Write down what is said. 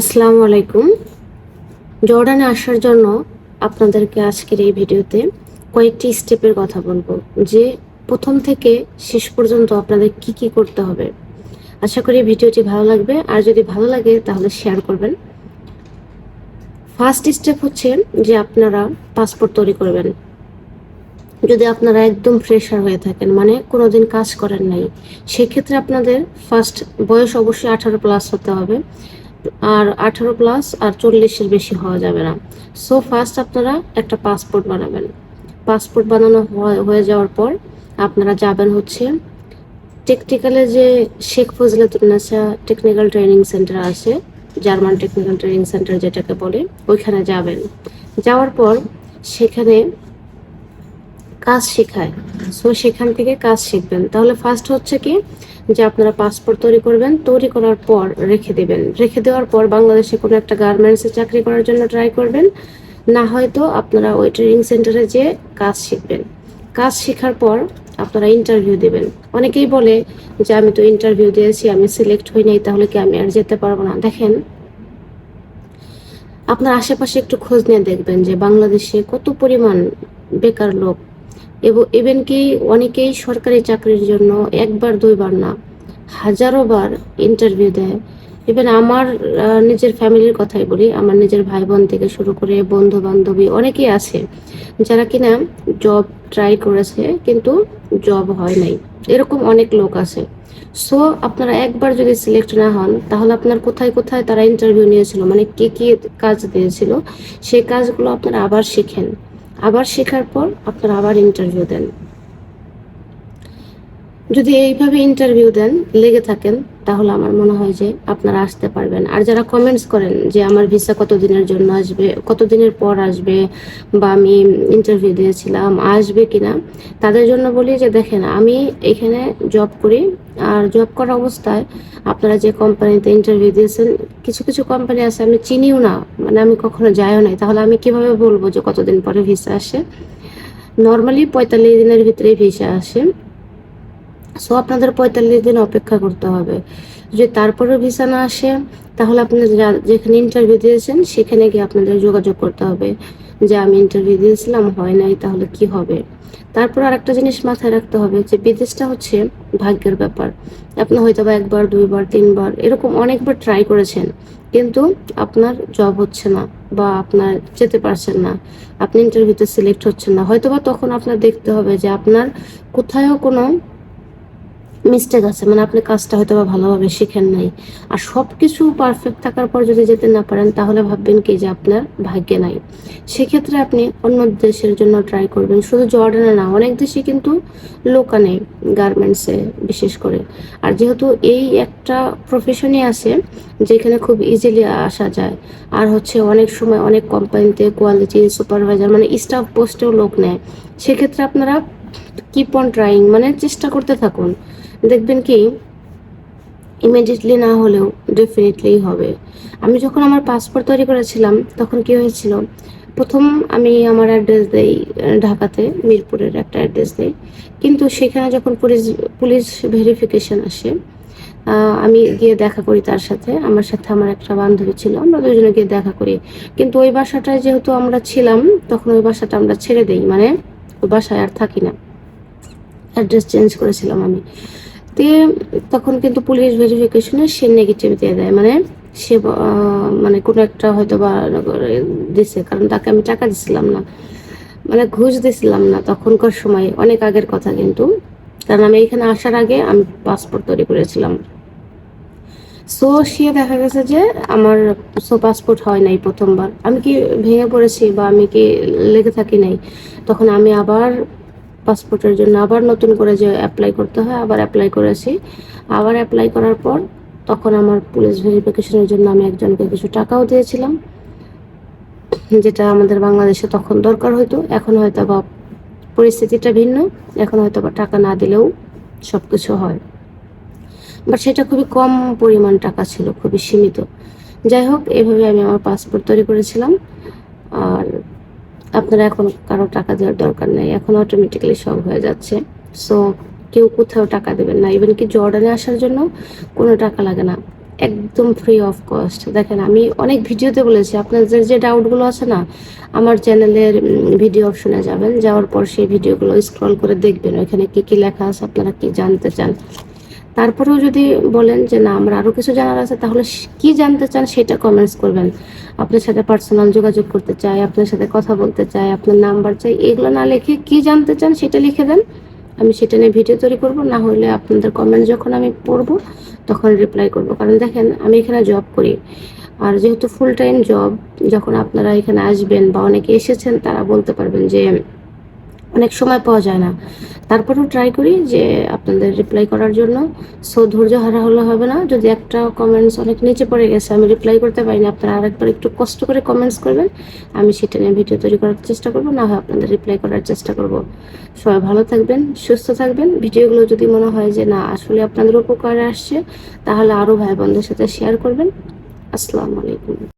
আসসালামু আলাইকুম। জর্ডানে আসার জন্য আপনাদেরকে আজকের এই ভিডিওতে কয়েকটি স্টেপের কথা বলব, যে প্রথম থেকে শেষ পর্যন্ত আপনাদের কি কি করতে হবে। আশা করি ভিডিওটি ভালো লাগবে, আর যদি ভালো লাগে তাহলে শেয়ার করবেন। ফার্স্ট স্টেপ হচ্ছে যে আপনারা পাসপোর্ট তৈরি করবেন। যদি আপনারা একদম ফ্রেশার হয়ে থাকেন মানে কোনোদিন কাজ করেন নাই, সেক্ষেত্রে আপনাদের ফার্স্ট বয়স অবশ্যই আঠারো প্লাস হতে হবে। আর আঠারো প্লাস আর চল্লিশের বেশি হওয়া যাবে না। সো ফার্স্ট আপনারা একটা পাসপোর্ট বানাবেন। পাসপোর্ট বানানো হয়ে- যাওয়ার পর আপনারা যাবেন হচ্ছে টেকনিক্যালে যে Sheikh Fazilatunnesa technical training centre আছে জার্মান টেকনিক্যাল ট্রেনিং সেন্টার যেটাকে বলে, ওইখানে যাবেন। যাওয়ার পর সেখানে কাজ শেখায়। সো সেখান থেকে কাজ শিখবেন। তাহলে ফার্স্ট হচ্ছে কি? যে আপনারা পাসপোর্ট তৈরি করবেন, তৈরি করার পর রেখে দেবেন। রেখে দেওয়ার পর বাংলাদেশে কোনো একটা গার্মেন্টসে চাকরি করার জন্য ট্রাই করবেন। না হয়তো আপনারা ওই ট্রেনিং সেন্টারে যেয়ে কাজ শিখবেন। কাজ শেখার পর আপনারা ইন্টারভিউ দেবেন। অনেকেই বলে যে, আমি তো ইন্টারভিউ দিয়েছি, আমি সিলেক্ট হই নাই, তাহলে কি আমি আর যেতে পারব না? দেখেন, আপনার আশেপাশে একটু খোঁজ নিয়ে দেখবেন যে বাংলাদেশে কত পরিমাণ বেকার লোক এবং ইভেন কি অনেকেই সরকারি চাকরির জন্য একবার, দুইবার না হাজারো বার ইন্টারভিউ দেয়। ইভেন আমার নিজের ফ্যামিলির কথাই বলি, আমার নিজের ভাই বোন থেকে শুরু করে বন্ধু বান্ধবী অনেকেই আছে, যারা কিনা জব ট্রাই করেছে, কিন্তু জব হয় নাই। এরকম অনেক লোক আছে। সো আপনারা একবার যদি সিলেক্ট না হন, তাহলে আপনার কোথায় কোথায় তারা ইন্টারভিউ নিয়েছিল? মানে কি কি কাজ দিয়েছিল? সেই কাজগুলো আপনারা আবার শিখেন। আবার শেখার পর আপনারা আবার ইন্টারভিউ দেন। যদি এইভাবে ইন্টারভিউ দেন, লেগে থাকেন, তাহলে আমার মনে হয় যে আপনারা আসতে পারবেন। আর যারা কমেন্টস করেন যে আমার ভিসা কতদিনের জন্য আসবে, কতদিনের পর আসবে, বা আমি ইন্টারভিউ দিয়েছিলাম, আসবে কিনা, তাদের জন্য বলি যে দেখেন, আমি এখানে জব করি, আর জব করা অবস্থায় আপনারা যে কোম্পানিতে ইন্টারভিউ দিয়েছেন, কিছু কিছু কোম্পানি আছে, আমি চিনিও না মানে আমি কখনো যাইও নাই, তাহলে আমি কীভাবে বলব যে কতদিন পরে ভিসা আসে? নর্মালি পঁয়তাল্লিশ দিনের ভিতরে ভিসা আসে। সো আপনাদের পঁয়তাল্লিশ দিন অপেক্ষা করতে হবে। যদি তারপরেও ভিসা না আসে, তাহলে আপনারা যা- যেখানে ইন্টারভিউ দিয়েছেন, সেখানে গিয়ে আপনাদের যোগাযোগ করতে হবে। যে আমি ইন্টারভিউ দিয়েছিলাম, হয় নাই, তাহলে কি হবে? তারপর আরেকটা জিনিস মাথায় রাখতে হবে যে, বিদেশটা হচ্ছে ভাগ্যের ব্যাপার। আপনি হয়তো বা একবার, দুইবার, তিনবার, এরকম অনেকবার ট্রাই করেছেন, কিন্তু আপনার জব হচ্ছে না বা আপনার যেতে পারছেন না। আপনি ইন্টারভিউতে সিলেক্ট হচ্ছেন না। হয়তো বা তখন আপনার দেখতে হবে যে, আপনার কোথায়ও কোনো মিস্টেক আছে। মানে আপনি কাজটা হয়তো বা ভালোভাবে শিখেন নাই। আর সব কিছু পারফেক্ট থাকার পর যদি যেতে না পারেন, তাহলে ভাববেন কি যে আপনার ভাগ্যে নাই। সেক্ষেত্রে আপনি অন্য দেশের জন্য ট্রাই করবেন। শুধু জর্ডানে না, অনেক দেশে কিন্তু লোকানে গার্মেন্টসে বিশেষ করে। আর যেহেতু এই একটা প্রফেশনই আছে, যেখানে খুব ইজিলি আসা যায়। আর হচ্ছে অনেক সময় অনেক কোম্পানিতে কোয়ালিটি সুপারভাইজার মানে স্টাফ পোস্টেও লোক নেয়। সেক্ষেত্রে আপনারা কিপ অন ট্রাইং মানে চেষ্টা করতে থাকুন। দেখবেন কি ইমিডিয়েটলি না হলেও ডেফিনেটলি হবে। আমি যখন আমার পাসপোর্ট তৈরি করেছিলাম, তখন কি হয়েছিল? প্রথম আমি আমার অ্যাড্রেস দেই ঢাকাতে, মিরপুরের একটা অ্যাড্রেস দেই। কিন্তু সেখানে যখন পুলিশ পুলিশ ভেরিফিকেশন আসে আমি গিয়ে দেখা করি তার সাথে। আমার সাথে আমার একটা বান্ধবী ছিল, আমরা দুজনে গিয়ে দেখা করি। কিন্তু ওই বাসাটায় যেহেতু আমরা ছিলাম, তখন ওই বাসাটা আমরা ছেড়ে দেই। মানে ওই বাসায় আর থাকি না। অ্যাড্রেস চেঞ্জ করেছিলাম আমি। দিয়ে তখন কিন্তু পুলিশ ভেরিফিকেশনে সে নেগেটিভ দিয়ে দেয়। মানে সে মানে কোনো একটা হয়তো বা দিছে, কারণ তাকে আমি টাকা দিছিলাম না। মানে ঘুষ দিছিলাম না তখনকার সময়, অনেক আগের কথা কিন্তু। কারণ আমি এখানে আসার আগে আমি পাসপোর্ট তৈরি করেছিলাম। সো সে দেখা গেছে যে আমার সো পাসপোর্ট হয় নাই প্রথমবার। আমি কি ভেঙে পড়েছি বা আমি কি লেগে থাকি নাই? তখন আমি আবার পাসপোর্টের জন্য আবার নতুন করে যে অ্যাপ্লাই করতে হয়, আবার অ্যাপ্লাই করেছি। আবার অ্যাপ্লাই করার পর তখন আমার পুলিশ ভেরিফিকেশনের জন্য আমি একজনকে কিছু টাকাও দিয়েছিলাম, যেটা আমাদের বাংলাদেশে তখন দরকার হতো এখন হয়তো বা পরিস্থিতিটা ভিন্ন, এখন হয়তো বা টাকা না দিলেও সব কিছু হয়। বাট সেটা খুবই কম পরিমাণ টাকা ছিল, খুবই সীমিত। যাই হোক এইভাবে আমি আমার পাসপোর্ট তৈরি করেছিলাম। আর আপনারা এখন কারও টাকা দেওয়ার দরকার নেই। এখন অটোমেটিক্যালি সব হয়ে যাচ্ছে। সো কেউ কোথাও টাকা দেবেন না। ইভেন কি জর্ডানে আসার জন্য কোনো টাকা লাগে না। একদম ফ্রি অফ কস্ট দেখেন, আমি অনেক ভিডিওতে বলেছি, আপনাদের যে ডাউটগুলো আছে না, আমার চ্যানেলের ভিডিও অপশনে যাবেন। যাওয়ার পর সেই ভিডিওগুলো স্ক্রল করে দেখবেন। ওইখানে কী কী লেখা আছে, আপনারা কী জানতে চান? তারপরেও যদি বলেন যে না, আমার আরও কিছু জানার আছে, তাহলে কি জানতে চান সেটা কমেন্টস করবেন। আপনার সাথে পার্সোনাল যোগাযোগ করতে চাই, আপনার সাথে কথা বলতে চাই, আপনার নাম্বার চাই, এগুলো না লিখে কি জানতে চান সেটা লিখে দেন। আমি সেটা নিয়ে ভিডিও তৈরি করব, না হলে আপনাদের কমেন্ট যখন আমি পড়ব, তখন রিপ্লাই করব। কারণ দেখেন, আমি এখানে জব করি। আর যেহেতু ফুল টাইম জব যখন আপনারা এখানে আসবেন বা অনেকে এসেছেন, তারা বলতে পারবেন যে অনেক সময় পাওয়া যায় না। তারপরেও ট্রাই করি যে আপনাদের রিপ্লাই করার জন্য। সো ধৈর্য হারা হলে হবে না। যদি একটা কমেন্টস অনেক নিচে পড়ে গেছে, আমি রিপ্লাই করতে পারিনি, আপনারা আরেকবার একটু কষ্ট করে কমেন্টস করবেন। আমি সেটা নিয়ে ভিডিও তৈরি করার চেষ্টা করব, না হয় আপনাদের রিপ্লাই করার চেষ্টা করব। সবাই ভালো থাকবেন, সুস্থ থাকবেন। ভিডিওগুলো যদি মনে হয় যে না, আসলে আপনাদের উপকারে আসছে, তাহলে আরও ভাই বোনদের সাথে শেয়ার করবেন। আসসালামু আলাইকুম।